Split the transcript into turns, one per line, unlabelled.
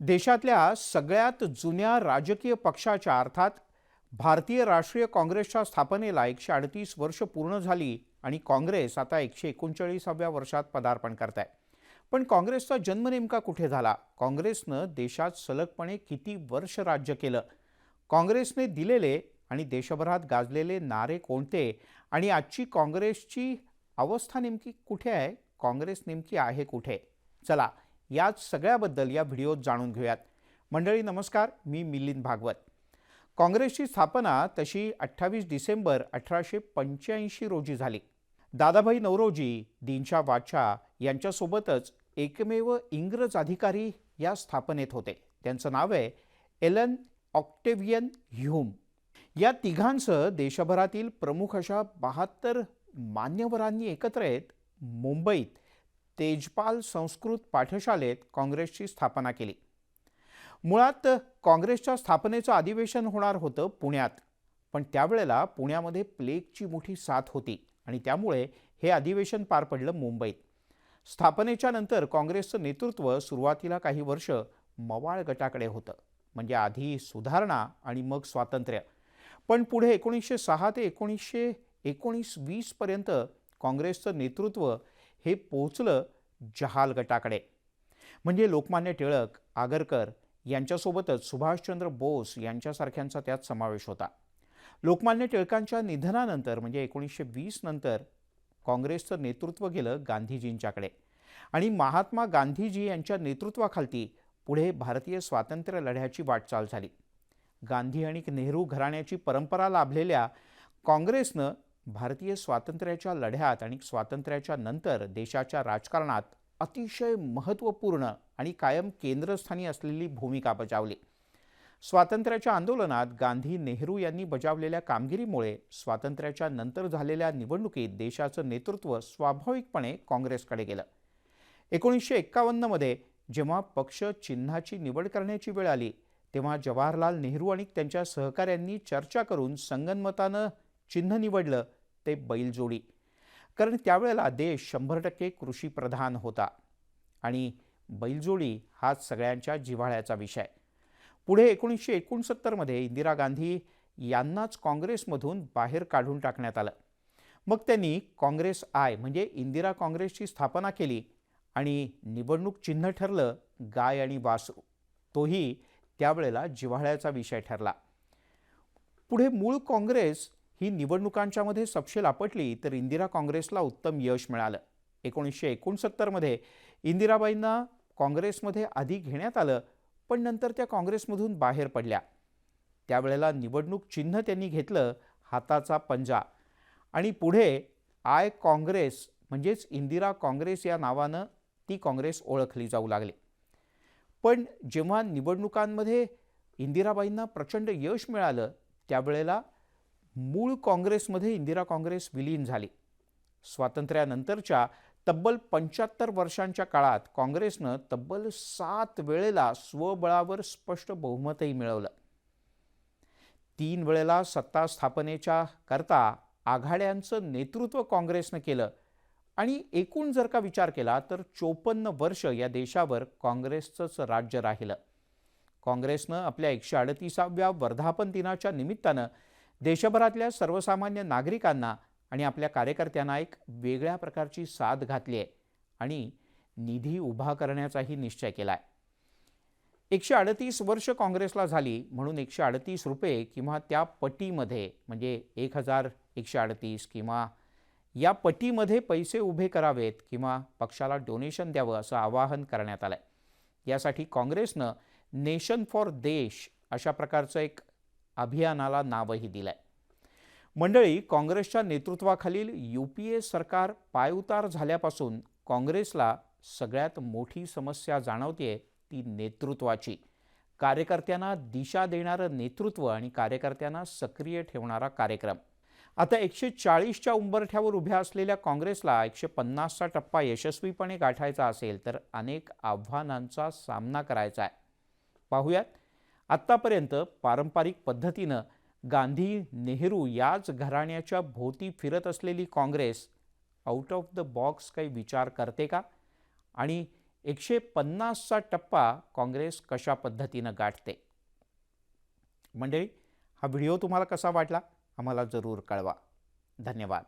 देशातल्या सगळ्यात जुन्या राजकीय पक्षाच्या अर्थात भारतीय राष्ट्रीय काँग्रेसच्या स्थापनेला एकशे अडतीस वर्ष पूर्ण झाली आणि काँग्रेस आता एकशे एकोणचाळीसाव्या वर्षात पदार्पण करत आहे पण काँग्रेसचा जन्म नेमका कुठे झाला? काँग्रेसनं देशात सलगपणे किती वर्ष राज्य केलं? काँग्रेसने दिलेले आणि देशभरात गाजलेले नारे कोणते? आणि आजची काँग्रेसची अवस्था नेमकी कुठे आहे? काँग्रेस नेमकी आहे कुठे? चला याच सगळ्याबद्दल या व्हिडिओत जाणून घेऊयात. मंडळी नमस्कार. मी मिलिंद भागवत. काँग्रेसची स्थापना तशी अठ्ठावीस डिसेंबर अठराशे पंच्याऐंशी रोजी झाली. दादाभाई नवरोजी दिनशा वाचा यांच्यासोबतच एकमेव इंग्रज अधिकारी या स्थापनेत होते. त्यांचं नाव आहे एलन ऑक्टेवियन ह्यूम. या तिघांसह देशभरातील प्रमुख अशा बहात्तर मान्यवरांनी एकत्र येत मुंबईत तेजपाल संस्कृत पाठशालेत काँग्रेसची स्थापना केली. मुळात काँग्रेसच्या स्थापनेचं अधिवेशन होणार होतं पुण्यात पण त्यावेळेला पुण्यामध्ये प्लेगची मोठी साथ होती आणि त्यामुळे हे अधिवेशन पार पडलं मुंबईत. स्थापनेच्या नंतर काँग्रेसचं नेतृत्व सुरुवातीला काही वर्ष मवाळ गटाकडे होतं म्हणजे आधी सुधारणा आणि मग स्वातंत्र्य. पण पुढे एकोणीसशे सहा ते एकोणीसशे एकोणीस वीसपर्यंत काँग्रेसचं नेतृत्व हे पोचलं जहाल गटाकडे म्हणजे लोकमान्य टिळक आगरकर यांच्यासोबतच सुभाषचंद्र बोस यांच्यासारख्यांचा त्यात समावेश होता. लोकमान्य टिळकांच्या निधनानंतर म्हणजे एकोणीसशे वीस नंतर काँग्रेसचं नेतृत्व गेलं गांधीजींच्याकडे. आणि महात्मा गांधीजी यांच्या नेतृत्वाखालती पुढे भारतीय स्वातंत्र्य लढ्याची वाटचाल झाली. गांधी आणि नेहरू घराण्याची परंपरा लाभलेल्या काँग्रेसनं भारतीय स्वातंत्र्याच्या लढ्यात आणि स्वातंत्र्याच्या नंतर देशाच्या राजकारणात अतिशय महत्त्वपूर्ण आणि कायम केंद्रस्थानी असलेली भूमिका बजावली. स्वातंत्र्याच्या आंदोलनात गांधी नेहरू यांनी बजावलेल्या कामगिरीमुळे स्वातंत्र्याच्या नंतर झालेल्या निवडणुकीत देशाचं नेतृत्व स्वाभाविकपणे काँग्रेसकडे गेलं. एकोणीसशे एक्कावन्नमध्ये जेव्हा पक्ष चिन्हाची निवड करण्याची वेळ आली तेव्हा जवाहरलाल नेहरू आणि त्यांच्या सहकाऱ्यांनी चर्चा करून संगनमतानं चिन्ह निवडलं ते बैलजोडी. कारण त्यावेळेला देश शंभर टक्के कृषीप्रधान होता. आणि बैलजोडी हाच सगळ्यांच्या जिव्हाळ्याचा विषय. पुढे एकोणीसशे एकोणसत्तरमध्ये इंदिरा गांधी यांनाच काँग्रेसमधून बाहेर काढून टाकण्यात आलं. मग त्यांनी काँग्रेस आय म्हणजे इंदिरा काँग्रेसची स्थापना केली आणि निवडणूक चिन्ह ठरलं गाय आणि वासरू. तोही त्यावेळेला जिव्हाळ्याचा विषय ठरला. पुढे मूळ काँग्रेस ही निवडणुकांच्यामध्ये सपशेल आपटली तर इंदिरा काँग्रेसला उत्तम यश मिळालं. एकोणीसशे एकोणसत्तरमध्ये इंदिराबाईंना काँग्रेसमध्ये आधी घेण्यात आलं पण नंतर त्या काँग्रेसमधून बाहेर पडल्या. त्यावेळेला निवडणूक चिन्ह त्यांनी घेतलं हाताचा पंजा. आणि पुढे आय काँग्रेस म्हणजेच इंदिरा काँग्रेस या नावानं ती काँग्रेस ओळखली जाऊ लागली. पण जेव्हा निवडणुकांमध्ये इंदिराबाईंना प्रचंड यश मिळालं त्यावेळेला मूळ काँग्रेसमध्ये इंदिरा काँग्रेस विलीन झाली. स्वातंत्र्यानंतरच्या तब्बल पंच्याहत्तर वर्षांच्या काळात काँग्रेसनं तब्बल सात वेळेला स्वबळावर स्पष्ट बहुमतही मिळवलं. तीन वेळेला सत्ता स्थापनेच्या करता आघाड्यांचं नेतृत्व काँग्रेसनं केलं आणि एकूण जर का विचार केला तर चोपन्न वर्ष या देशावर काँग्रेसचंच राज्य राहिलं. काँग्रेसनं आपल्या एकशे अडतीसाव्या वर्धापन दिनाच्या निमित्तानं देशभरातल्या सर्वसामान्य नागरिकांना आणि आपल्या कार्यकर्त्यांना एक वेगळ्या प्रकारची साथ घातली आहे आणि निधी उभा करण्याचाही निश्चय केला आहे एकशे अडतीस वर्ष काँग्रेसला झाली म्हणून एकशे अडतीस रुपये किंवा त्या पटीमध्ये म्हणजे एक हजार एकशे अडतीस किंवा या पटीमध्ये पैसे उभे करावेत किंवा पक्षाला डोनेशन द्यावं असं आवाहन करण्यात आलं आहे यासाठी काँग्रेसनं नेशन फॉर देश अशा प्रकारचं एक अभियानाला नावही दिलं आहे मंडळी काँग्रेसच्या नेतृत्वाखालील यू पी ए सरकार पायउतार झाल्यापासून काँग्रेसला सगळ्यात मोठी समस्या जाणवते ती नेतृत्वाची. कार्यकर्त्यांना दिशा देणारं नेतृत्व आणि कार्यकर्त्यांना सक्रिय ठेवणारा कार्यक्रम. आता एकशे चाळीसच्या उंबरठ्यावर उभ्या असलेल्या काँग्रेसला एकशे पन्नासचा टप्पा यशस्वीपणे गाठायचा असेल तर अनेक आव्हानांचा सामना करायचा आहे. पाहूयात आत्तापर्यंत पारंपरिक पद्धतीनं गांधी नेहरू याच घराण्याच्या भोवती फिरत असलेली Congress out of the box काही विचार करते का? आणि एकशे पन्नासचा टप्पा काँग्रेस कशा पद्धतीनं गाठते? मंडळी हा व्हिडिओ तुम्हाला कसा वाटला? आम्हाला जरूर कळवा. धन्यवाद.